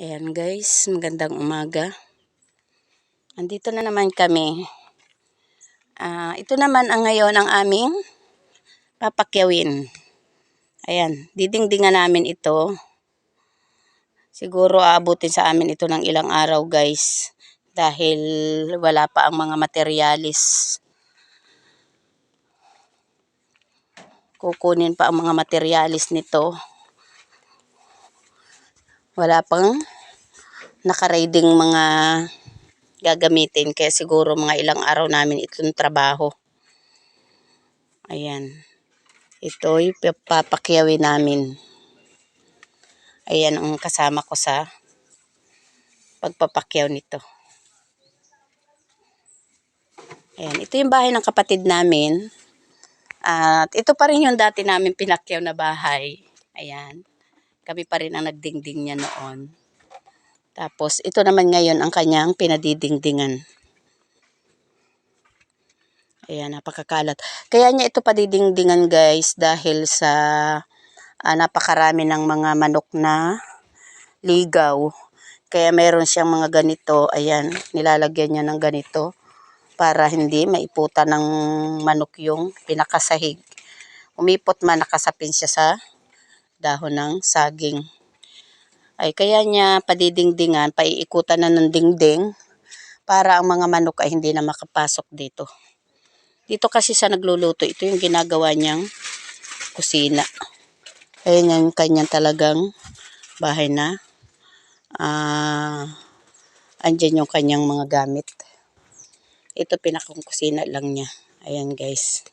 Ayan guys, magandang umaga. Andito na naman kami. Ah, ito naman ang ngayon ang aming papakyawin. Ayan, didingdingan namin ito. Siguro aabutin sa amin ito ng ilang araw guys. Dahil wala pa ang mga materialis. Kukunin pa ang mga materialis nito. Wala pang nakariding mga gagamitin. Kaya siguro mga ilang araw namin itong trabaho. Ayan. Ito'y papakyawin namin. Ayan ang kasama ko sa pagpapakyaw nito. Ayan. Ito yung bahay ng kapatid namin. At ito pa rin yung dati namin pinakyaw na bahay. Ayan. Kami pa rin ang nagdingding niya noon. Tapos, ito naman ngayon ang kanyang pinadidingdingan. Ayan, napakakalat. Kaya niya ito padidingdingan guys dahil sa ah, napakarami ng mga manok na ligaw. Kaya meron siyang mga ganito. Ayan, nilalagyan niya ng ganito para hindi maiputan ng manok yung pinakasahig. Umipot man nakasapin siya sa dahon ng saging. Ay kaya niya padidingdingan, paiikutan na ng dingding para ang mga manok ay hindi na makapasok dito. Dito kasi sa nagluluto, ito yung ginagawa niyang kusina. Ayan yung kanyang talagang bahay na. Ah, andyan yung kanyang mga gamit. Ito pinakang kusina lang niya. Ayan guys.